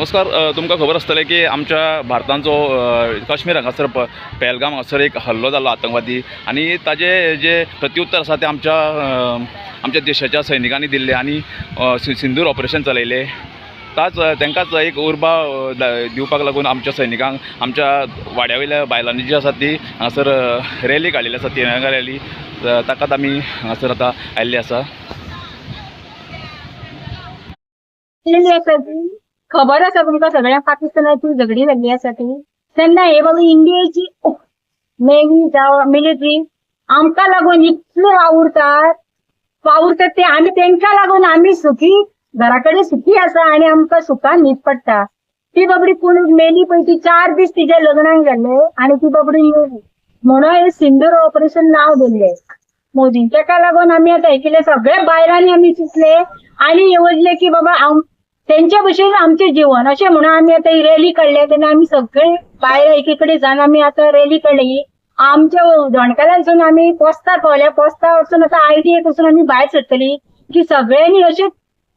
नमस्कार तुमकां खबर आसतलें की आमच्या भारतांचो काश्मीर हांगासर प- पहलगाम हांगासर एक हल्लो जाल्लो आतंकवादी आनी ताजे जे प्रत्युत्तर आसा तें आमच्या आमच्या देशाच्या सैनिकांनी दिल्लें आनी सिंदूर ऑपरेशन चलयलें. ताच तांकांच एक उर्बा दिवपाक लागून आमच्या सैनिकांक आमच्या वाड्या वयल्या बायलांनी जी आसा ती हांगासर रॅली काडिल्ली आसा तिरंगा रॅली ताकाच आमी हांगासर आतां आयिल्ले आसा. खबर आसा तुमकां सगळ्यांक पाकिस्तानाची झगडी जाल्ली आसा ती तेन्ना हे बाबा इंडियेची नेव्ही जावं मिलिटरी आमकां लागून इतले वावुरतात. वावुरतात ते आमी तेंका लागून आमी सुखी घरा कडेन सुखी आसा आनी आमकां सुखान न्हीद पडटा ती बाबडी कोण मेली पळय ती चार दीस तिच्या लग्नाक जाल्ले आनी ती बाबडी मेली. म्हणून हे सिंदूर ऑपरेशन नाव दिल्ले मोदी तेका लागून आमी आतां हे केले सगळ्या बायलांनी आमी चिंतले आनी येवजले की बाबा तेंच्या भशेन आमचें जीवन. अशें म्हणून आमी आतां ही रॅली काडल्या तेन्ना आमी सगळे बायलां एकी कडेन जावन आमी आतां रॅली काडली आमच्या दोणकारांसून आमी पोस्तार पावल्या. पोस्तार वचून आतां आयडीएक वचून आमी भायर सरतली की सगळ्यांनी अशें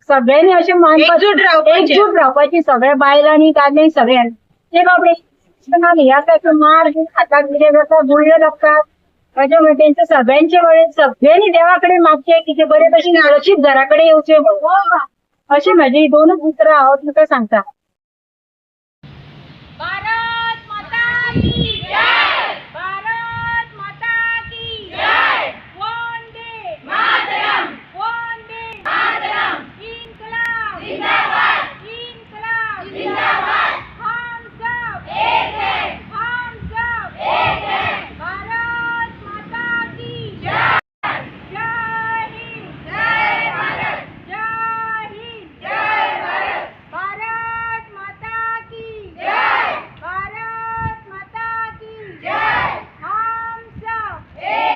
सगळ्यांनी अशें मानपाक एकजूट रावपाचें. सगळ्या बायलांनी दादल्यांनी सगळ्यांनी. ते बाबडे हे आसा ते मार खातात कितें जाता गुळ्यो लागतात ताच्या मुळे तेंचे सगळ्यांचे वेळेस सगळ्यांनी देवाकडे मागचे की ते बरे भशेन नशीब घराकडे येवचे म्हणून. अशी माझी दोनच उतरां हांव काय सांगता? भारत माता की जय भारत माता की जय वंदे मातरम वंदे मातरम इन्कलाब जिंदाबाद इन्कलाब जिंदाबाद हम सब एक हैं हम सब एक हैं भारत माता की जय जय हिंद जय भारत जय हिंद जय भारत भारत माता की जय भारत माता की जय हम सब एक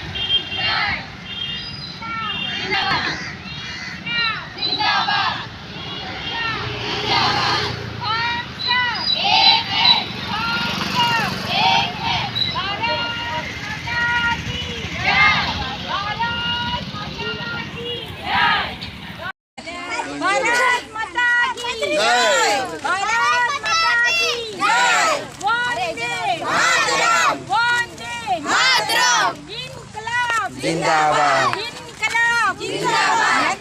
जिंदाबाद जिंदाबाद